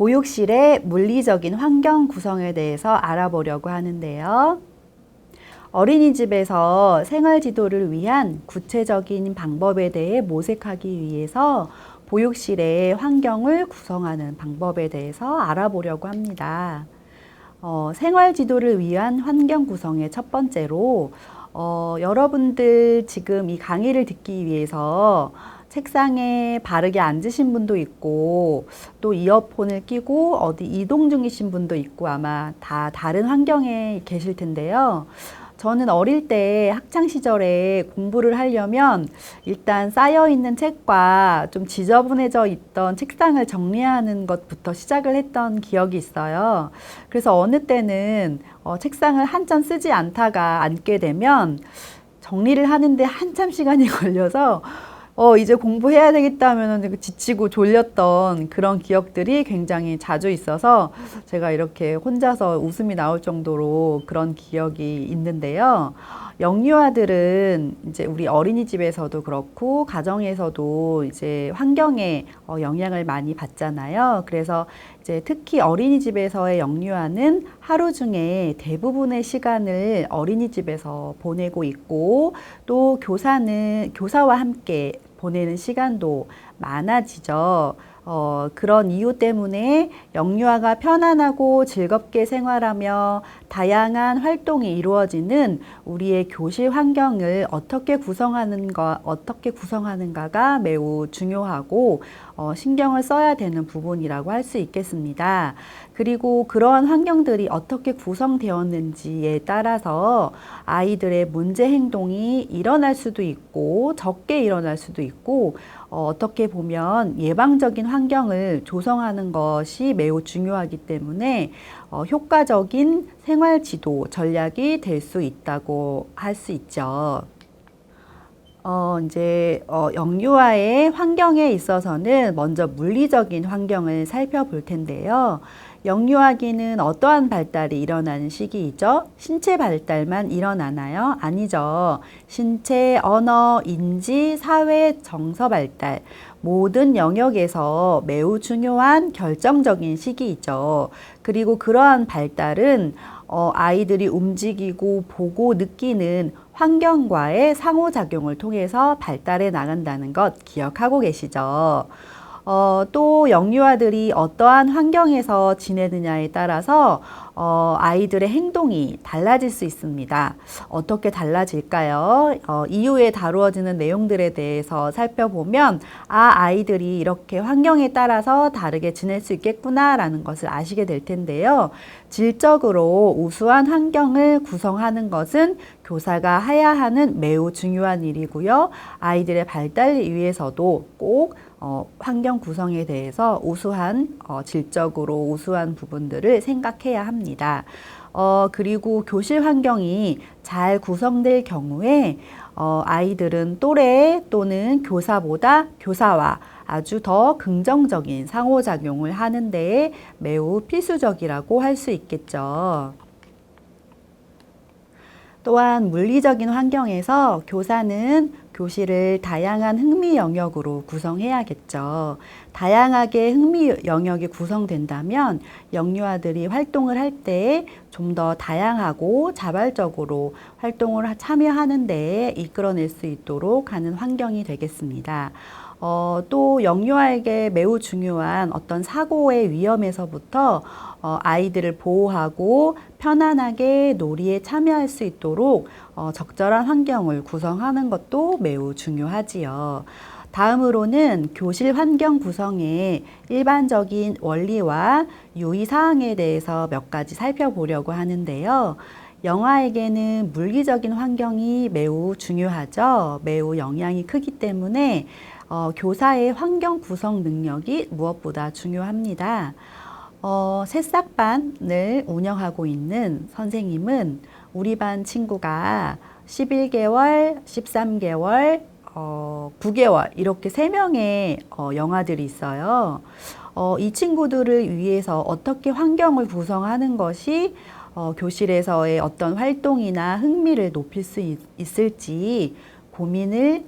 보육실의 물리적인 환경 구성에 대해서 알아보려고 하는데요. 어린이집에서 생활 지도를 위한 구체적인 방법에 대해 모색하기 위해서 보육실의 환경을 구성하는 방법에 대해서 알아보려고 합니다. 어, 생활 지도를 위한 환경 구성의 첫 번째로 어, 여러분들 지금 이 강의를 듣기 위해서 책상에 바르게 앉으신 분도 있고 또 이어폰을 끼고 어디 이동 중이신 분도 있고 아마 다 다른 환경에 계실 텐데요. 저는 어릴 때 학창 시절에 공부를 하려면 일단 쌓여 있는 책과 좀 지저분해져 있던 책상을 정리하는 것부터 시작을 했던 기억이 있어요. 그래서 어느 때는 어, 책상을 한참 쓰지 않다가 앉게 되면 정리를 하는데 한참 시간이 걸려서 어, 이제 공부해야 되겠다면 지치고 졸렸던 그런 기억들이 굉장히 자주 있어서 제가 이렇게 혼자서 웃음이 나올 정도로 그런 기억이 있는데요. 영유아들은 이제 우리 어린이집에서도 그렇고 가정에서도 이제 환경에 어, 영향을 많이 받잖아요. 그래서 이제 특히 어린이집에서의 영유아는 하루 중에 대부분의 시간을 어린이집에서 보내고 있고 또 교사는 교사와 함께 보내는 시간도 많아지죠. 어, 그런 이유 때문에 영유아가 편안하고 즐겁게 생활하며 다양한 활동이 이루어지는 우리의 교실 환경을 어떻게 구성하는가, 어떻게 구성하는가가 매우 중요하고 어, 신경을 써야 되는 부분이라고 할 수 있겠습니다. 그리고 그러한 환경들이 어떻게 구성되었는지에 따라서 아이들의 문제 행동이 일어날 수도 있고 적게 일어날 수도 있고 어, 어떻게 보면 예방적인 환경을 조성하는 것이 매우 중요하기 때문에 어, 효과적인 생활 지도 전략이 될 수 있다고 할 수 있죠. 어, 이제, 어, 영유아의 환경에 있어서는 먼저 물리적인 환경을 살펴볼 텐데요. 영유아기는 어떠한 발달이 일어나는 시기이죠? 신체 발달만 일어나나요? 아니죠. 신체, 언어, 인지, 사회, 정서 발달, 모든 영역에서 매우 중요한 결정적인 시기이죠. 그리고 그러한 발달은 어, 아이들이 움직이고 보고 느끼는 환경과의 상호작용을 통해서 발달해 나간다는 것 기억하고 계시죠? 어, 또 영유아들이 어떠한 환경에서 지내느냐에 따라서 어, 아이들의 행동이 달라질 수 있습니다. 어떻게 달라질까요? 어, 이후에 다루어지는 내용들에 대해서 살펴보면 아 아이들이 이렇게 환경에 따라서 다르게 지낼 수 있겠구나라는 것을 아시게 될 텐데요. 질적으로 우수한 환경을 구성하는 것은 교사가 해야 하는 매우 중요한 일이고요. 아이들의 발달을 위해서도 꼭 어, 환경 구성에 대해서 우수한 어, 질적으로 우수한 부분들을 생각해야 합니다. 어, 그리고 교실 환경이 잘 구성될 경우에 어, 아이들은 또래 또는 교사보다 교사와 아주 더 긍정적인 상호작용을 하는데 매우 필수적이라고 할 수 있겠죠. 또한 물리적인 환경에서 교사는 교실을 다양한 흥미 영역으로 구성해야겠죠. 다양하게 흥미 영역이 구성된다면 영유아들이 활동을 할 때 좀 더 다양하고 자발적으로 활동을 참여하는 데 이끌어낼 수 있도록 하는 환경이 되겠습니다. 어, 또 영유아에게 매우 중요한 어떤 사고의 위험에서부터 어, 아이들을 보호하고 편안하게 놀이에 참여할 수 있도록 어, 적절한 환경을 구성하는 것도 매우 중요하지요. 다음으로는 교실 환경 구성의 일반적인 원리와 유의사항에 대해서 몇 가지 살펴보려고 하는데요. 영아에게는 물리적인 환경이 매우 중요하죠. 매우 영향이 크기 때문에 어, 교사의 환경 구성 능력이 무엇보다 중요합니다. 어, 새싹반을 운영하고 있는 선생님은 우리 반 친구가 11개월, 13개월, 어, 9개월 이렇게 세 명의 어, 영아들이 있어요. 어, 이 친구들을 위해서 어떻게 환경을 구성하는 것이 어, 교실에서의 어떤 활동이나 흥미를 높일 수 있, 있을지 고민을